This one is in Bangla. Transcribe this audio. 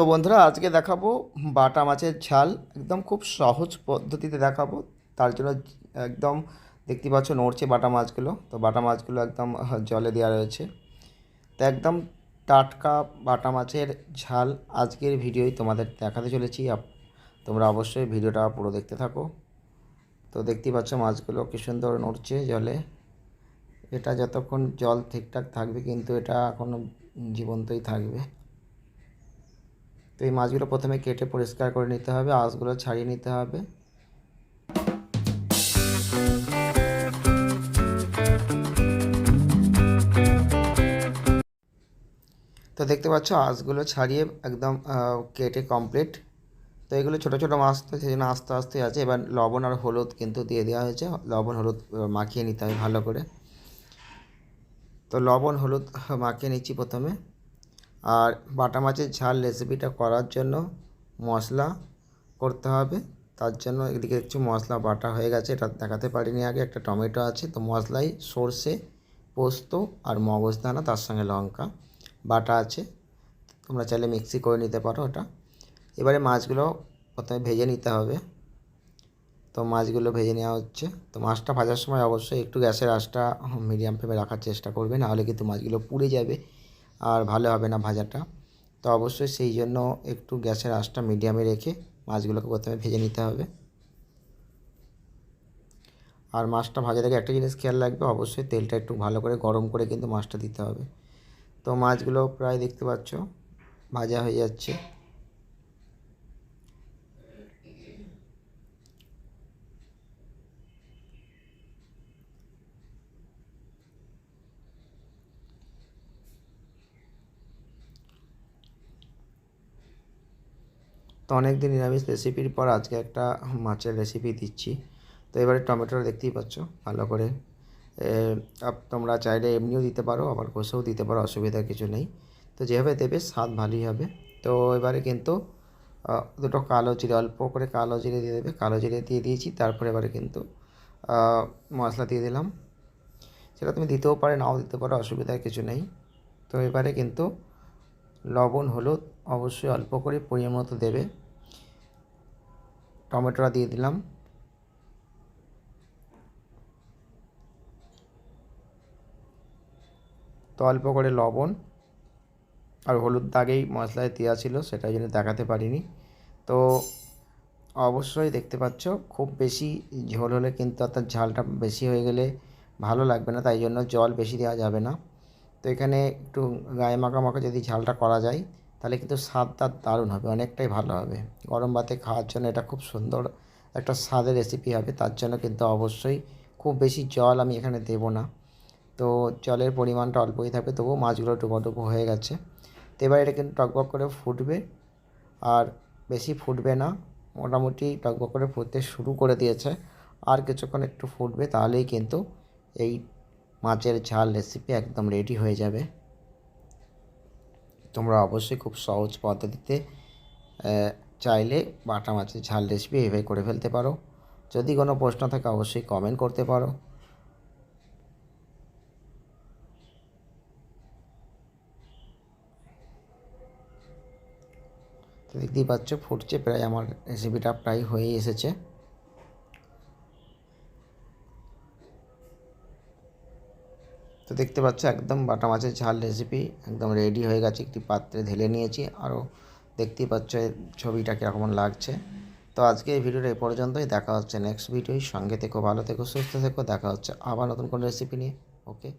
তো বন্ধুরা, আজকে দেখাবো বাটা মাছের ঝাল একদম খুব সহজ পদ্ধতিতে দেখাবো। তার জন্য একদম দেখতে পাচ্ছ নড়ছে বাটা মাছগুলো। তো বাটা মাছগুলো একদম জলে দেওয়া রয়েছে। তো একদম টাটকা বাটা মাছের ঝাল আজকের ভিডিওই তোমাদের দেখাতে চলেছি। তোমরা অবশ্যই ভিডিওটা পুরো দেখতে থাকো। তো দেখতেই পাচ্ছ মাছগুলো কি সুন্দর নড়ছে জলে। এটা যতক্ষণ জল ঠিকঠাক থাকবে, কিন্তু এটা এখনও জীবন্তই থাকবে। তো এই মাছগুলো প্রথমে কেটে পরিষ্কার করে নিতে হবে, আঁশগুলো ছাড়িয়ে নিতে হবে। তো দেখতে পাচ্ছ, আঁশগুলো ছাড়িয়ে একদম কেটে কমপ্লিট তো এগুলো ছোটো ছোটো মাছ, তো সেই জন্য আস্তে আস্তে আছে। এবার লবণ আর হলুদ কিন্তু দিয়ে দেওয়া হয়েছে। লবণ, হলুদ মাখিয়ে নিতে হবে ভালো করে। তো লবণ, হলুদ, মাখিয়ে নিচ্ছি প্রথমে। আর বাটা মাছের ঝাল রেসিপিটা করার জন্য মশলা করতে হবে। তার জন্য এদিকে একটু মশলা বাটা হয়ে গেছে, এটা দেখাতে পারিনি আগে। একটা টমেটো আছে, তো মশলাই, সর্ষে, পোস্ত আর মগজদানা তার সঙ্গে লঙ্কা বাটা আছে। তোমরা চাইলে মিক্সি করে নিতে পারো ওটা। এবারে মাছগুলো প্রথমে ভেজে নিতে হবে। তো মাছগুলো ভেজে নেওয়া হচ্ছে। তো মাছটা ভাজার সময় অবশ্যই একটু গ্যাসের আঁচটা মিডিয়াম ফ্লেমে রাখার চেষ্টা করবে, নাহলে কিন্তু মাছগুলো পুড়ে যাবে। আর ভালো হবে না ভাজাটা। তো অবশ্যই সেই জন্য একটু গ্যাসের আঁচটা মিডিয়ামে রেখে মাছগুলোকে প্রথমে ভেজে নিতে হবে। আর মাছটা ভাজা থেকে একটা জিনিস খেয়াল রাখবে, অবশ্যই তেলটা একটু ভালো করে গরম করে কিন্তু মাছটা দিতে হবে। তো মাছগুলো প্রায় দেখতে পাচ্ছ, ভাজা হয়ে যাচ্ছে। তো অনেক দিন নিরামিষ রেসিপির পর আজকে একটা মাছের রেসিপি দিচ্ছি। তো এবারে টমেটোটা দেখতেই পাচ্ছ, ভালো করে। তোমরা চাইলে এমনিও দিতে পারো, আবার কষেও দিতে পারো, অসুবিধা কিছু নেই। তো যেভাবে দেবে, স্বাদ ভালোই হবে। তো এবারে কিন্তু দুটো কালো জিরে, অল্প করে কালো জিরে দিয়ে দেবে। কালো জিরে দিয়ে দিয়েছি, তারপরে এবারে কিন্তু মশলা দিয়ে দিলাম। সেটা তুমি দিতেও পারে, নাও দিতে পারো, অসুবিধার কিছু নেই। তো এবারে কিন্তু লবণ, হলুদ, অবশ্যই অল্প করে পরিমাণ মতো দেবে। টমেটোটা দিয়ে দিলাম। তো অল্প করে লবণ আর হলুদ দাগেই মশলায় দেওয়া ছিল, সেটা জন্য দেখাতে পারিনি। তো অবশ্যই দেখতে পাচ্ছ, খুব বেশি ঝোল হলে কিন্তু অর্থাৎ ঝালটা বেশি হয়ে গেলে ভালো লাগবে না, তাই জন্য জল বেশি দেওয়া যাবে না। তো এখানে একটু গায়ে মাখা মাখা যদি ঝালটা করা যায়, তাহলে কিন্তু স্বাদটা দারুণ হবে, অনেকটাই ভালো হবে। গরম ভাতে খাওয়ার জন্য এটা খুব সুন্দর একটা স্বাদের রেসিপি হবে, তার জন্য কিন্তু অবশ্যই খুব বেশি জল আমি এখানে দেবো না। তো জলের পরিমাণটা অল্পই থাকবে, তবুও মাছগুলো ডুবো হয়ে গেছে। তো এবার এটা কিন্তু টকবক করে ফুটবে, আর বেশি ফুটবে না, মোটামুটি টকবক করে ফুটতে শুরু করে দিয়েছে। আর কিছুক্ষণ একটু ফুটবে, তাহলেই কিন্তু এই মাছের ঝাল রেসিপি একদম রেডি হয়ে যাবে। তোমরা অবশ্যই খুব সহজ পদ্ধতিতে চাইলে বাটা মাছের ঝাল রেসিপি এভাবে করে ফেলতে পারো। যদি কোনো প্রশ্ন থাকে, অবশ্যই কমেন্ট করতে পারো। দেখতেই পাচ্ছ, ফুটছে প্রায়, আমার রেসিপিটা প্রায় হয়েই এসেছে। তো দেখতে পাচ্ছ একদম বাটা মাছের ঝাল রেসিপি একদম রেডি হয়ে গেছে, একটি পাত্রে ঢেলে নিয়েছি। আরও দেখতেই পাচ্ছ ছবিটা কীরকম লাগছে। তো আজকে এই ভিডিওটা এ পর্যন্তই, দেখা হচ্ছে নেক্সট ভিডিওই সঙ্গে থেকো, ভালো থেকো, সুস্থ থেকো, দেখা হচ্ছে আবার নতুন কোনো রেসিপি নিয়ে। ওকে